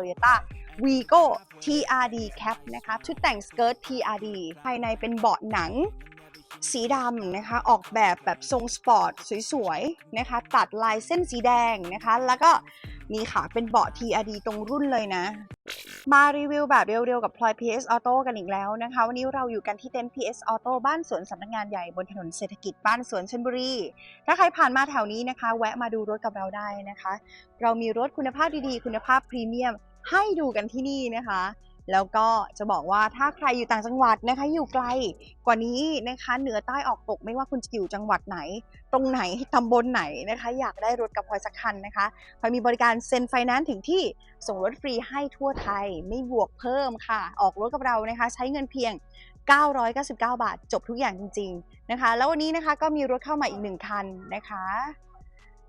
Toyota Vigo TRD Cap นะคะชุดแต่งสเกิร์ต TRD ภายในเป็นเบาะหนังสีดำนะคะ ออกแบบแบบทรงสปอร์ตสวยๆนะคะ ตัดลายเส้นสีแดงนะคะ แล้วก็มีขาเป็นเบาะ TRD ตรงรุ่นเลยนะ มารีวิวแบบเร็วๆ กับพลอย PS Auto กันอีกแล้วนะคะ วันนี้เราอยู่กันที่เต็นท์ PS Auto บ้านสวนสำนักงานใหญ่บนถนนเศรษฐกิจบ้านสวนชลบุรี ถ้าใครผ่านมาแถวนี้นะคะ แวะมาดูรถกับเราได้นะคะ เรามีรถคุณภาพดีๆ คุณภาพพรีเมียม ให้ดูกันที่นี่นะคะ แล้วก็จะบอกว่าถ้าใครอยู่ต่างจังหวัดนะคะ อยู่ไกลกว่านี้นะคะ เหนือใต้ออกตกไม่ว่าคุณจะอยู่จังหวัดไหน ตรงไหนตำบลไหนนะคะ อยากได้รถกับพลอยสักคันนะคะพลอยมีบริการเซ็นไฟแนนซ์ถึงที่ส่งรถฟรีให้ทั่วไทยไม่บวกเพิ่มค่ะ ออกรถกับเรานะคะ ใช้เงินเพียง999 บาท จบทุกอย่างจริง ๆ นะคะ แล้ววันนี้นะคะก็มีรถเข้ามาอีกหนึ่งคันนะคะ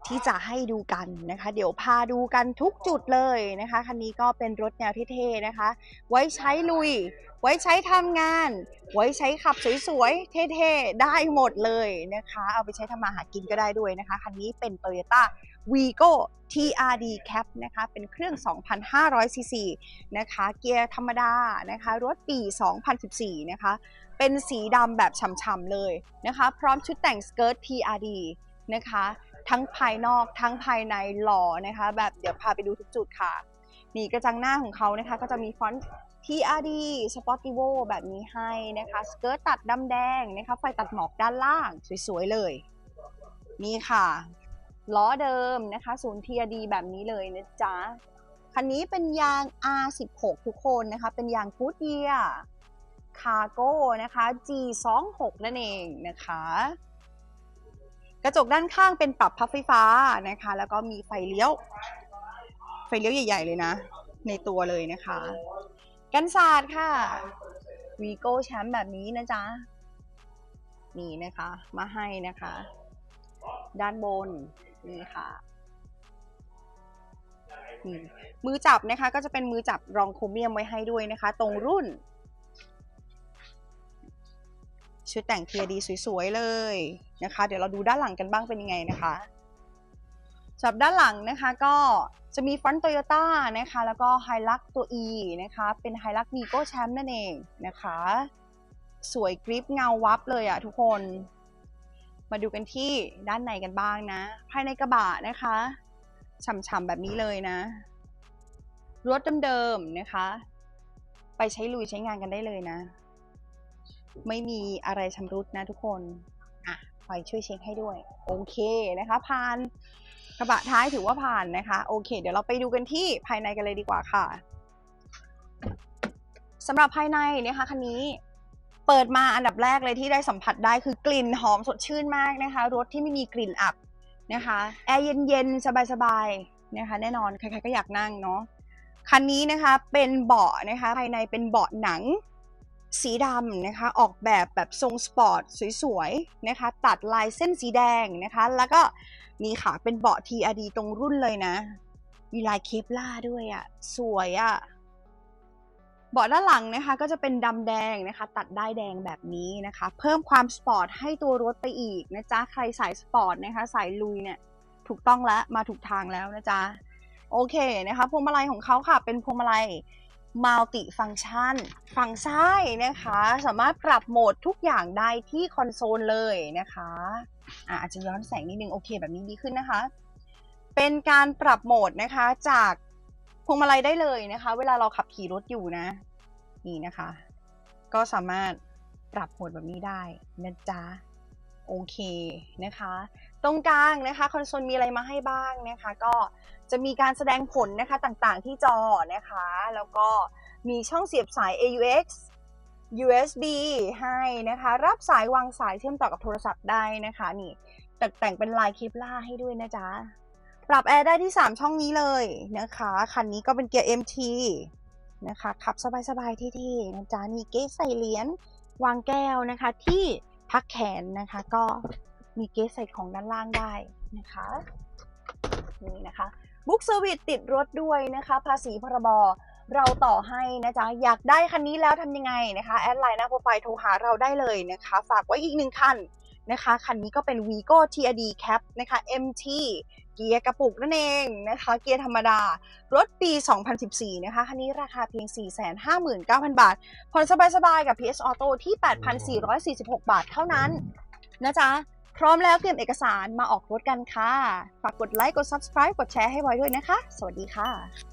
ที่จะให้ดูกันนะคะ เดี๋ยวพาดูกันทุกจุดเลยนะคะ คันนี้ก็เป็นรถแนวเท่ๆนะคะ ไว้ใช้ลุย ไว้ใช้ทำงาน ไว้ใช้ขับสวยๆ เท่ๆ ได้หมดเลยนะคะ เอาไปใช้ทำมาหากินก็ได้ด้วยนะคะ คันนี้เป็น Toyota Vigo TRD Cap นะคะ เป็นเครื่อง 2,500 ซีซีนะคะ เกียร์ธรรมดานะคะ รถปี 2014 นะคะ เป็นสีดำแบบฉ่ำๆเลยนะคะ พร้อมชุดแต่งสเกิร์ต TRD นะคะ ทั้งภายนอกทั้งภายในหล่อนะคะ แบบเดี๋ยวพาไปดูทุกจุดค่ะ นี่กระจังหน้าของเขานะคะ ก็จะมีฟอนต์ TRD Sportivo แบบนี้ให้นะคะ สเกิร์ตตัดดำแดงนะคะ ไฟตัดหมอกด้านล่างสวยๆเลย นี่ค่ะ ล้อเดิมนะคะศูนย์ TRD แบบนี้เลยนะจ๊ะ คันนี้เป็นยาง R16 ทุกคนนะคะ เป็นยางกูดเยียคาโก้นะคะ G26 นั่นเองนะคะ กระจกด้านข้างเป็นปรับพับไฟฟ้านะคะ แล้วก็มีไฟเลี้ยว ไฟเลี้ยวใหญ่ ๆ เลยนะ ในตัวเลยนะคะ กันศาสตร์ค่ะวีโก้แชมป์แบบนี้นะจ๊ะ นี่นะคะ มาให้นะคะ ด้านบน นี่ค่ะมือจับนะคะก็จะเป็นมือจับรองโครเมียมไว้ให้ด้วยนะคะ ตรงรุ่น ชุดแต่งเทียดีสวยๆเลยนะคะ เดี๋ยวเราดูด้านหลังกันบ้างเป็นยังไงนะคะสำหรับด้านหลังนะคะก็จะมีฟอนต์โตโยต้านะคะ แล้วก็ไฮลักตัว E นะคะ เป็นไฮลักวีโก้แชมป์นั่นเองนะคะ สวยกริปเงาวับเลยอะทุกคน มาดูกันที่ด้านในกันบ้างนะ ภายในกระบะนะคะฉ่ำๆแบบนี้เลยนะ รถเดิมๆนะคะ ไปใช้ลุยใช้งานกันได้เลยนะ ไม่มีอะไรชำรุดนะทุกคนอะคอยช่วยเช็คให้ด้วย โอเคนะคะผ่านกระบะท้ายถือว่าผ่านนะคะ โอเค เดี๋ยวเราไปดูกันที่ภายในกันเลยดีกว่าค่ะสำหรับภายในนะคะคันนี้เปิดมาอันดับแรกเลยที่ได้สัมผัสได้คือกลิ่นหอมสดชื่นมากนะคะ รถที่ไม่มีกลิ่นอับนะคะแอร์เย็นๆ สบายๆนะคะ แน่นอนใครๆก็อยากนั่งเนาะคันนี้นะคะเป็นเบาะนะคะภายในเป็นเบาะหนัง สีดำนะคะ ออกแบบแบบทรงสปอร์ตสวยๆนะคะ ตัดลายเส้นสีแดงนะคะ แล้วก็มีขาเป็นเบาะ TRD ตรงรุ่นเลยนะ มีลายเคปล่าด้วยอะ่ะ สวยอะ่ะ เบาะด้านหลังนะคะ ก็จะเป็นดำแดงนะคะ ตัดได้แดงแบบนี้นะคะ เพิ่มความสปอร์ตให้ตัวรถไปอีกนะจ๊ะ ใครสายสปอร์ตนะคะสายลุยเนี่ย ถูกต้องแล้วมาถูกทางแล้วนะจ๊ะ โอเคนะคะ พวงมาลัยของเขาค่ะ เป็นพวงมาลัย มัลติฟัง c t ชัน ฝั่งซ้ายนะคะ สามารถปรับโหมดทุกอย่างได้ที่คอนโซลเลยนะคะอะอาจจะย้อนแสงนิดนึง โอเค แบบนี้ดีขึ้นนะคะ เป็นการปรับโหมดนะคะจากพวงมาลัยได้เลยนะคะ เวลาเราขับขี่รถอยู่นะ นี่นะคะ ก็สามารถปรับโหมดแบบนี้ได้นะจ๊ะ โอเคนะคะ ตรงกลางนะคะคอนโซลมีอะไรมาให้บ้างนะคะ ก็จะมีการแสดงผลนะคะต่างๆที่จอนะคะ แล้วก็มีช่องเสียบสาย AUX USB ให้นะคะ รับสายวางสายเชื่อมต่อกับโทรศัพท์ได้นะคะนี่ตกแต่งเป็นลายคลิปล่าให้ด้วยนะจ๊ะ ปรับแอร์ได้ที่ 3 ช่องนี้เลยนะคะ คันนี้ก็เป็นเกียร์ MT นะคะขับสบายๆที่ๆนะจ๊ะนี่เก๊ใส่เหรียญวางแก้วนะคะที่ พักแขนนะคะ ก็มีเกสใส่ของด้านล่างได้นะคะนี่นะคะบุ๊กเซอร์วิสติดรถด้วยนะคะ ภาษีพรบเราต่อให้นะจ๊ะ อยากได้คันนี้แล้วทำยังไงนะคะ แอดไลน์หน้าโปรไฟล์โทรหาเราได้เลยนะคะ ฝากไว้อีกหนึ่งคัน นะคะ คันนี้ก็เป็น Vigo TRD Cap นะคะ MT เกียร์กระปุกนั่นเองนะคะ เกียร์ธรรมดา รถปี 2014 นะคะ คันนี้ราคาเพียง 459,000 บาท ผ่อนสบายๆ กับ PS Auto ที่ 8,446 บาทเท่านั้นนะจ๊ะ พร้อมแล้วเตรียมเอกสารมาออกรถกันค่ะ ฝากกดไลค์ กด subscribe กดแชร์ให้ไว้ด้วยนะคะ สวัสดีค่ะ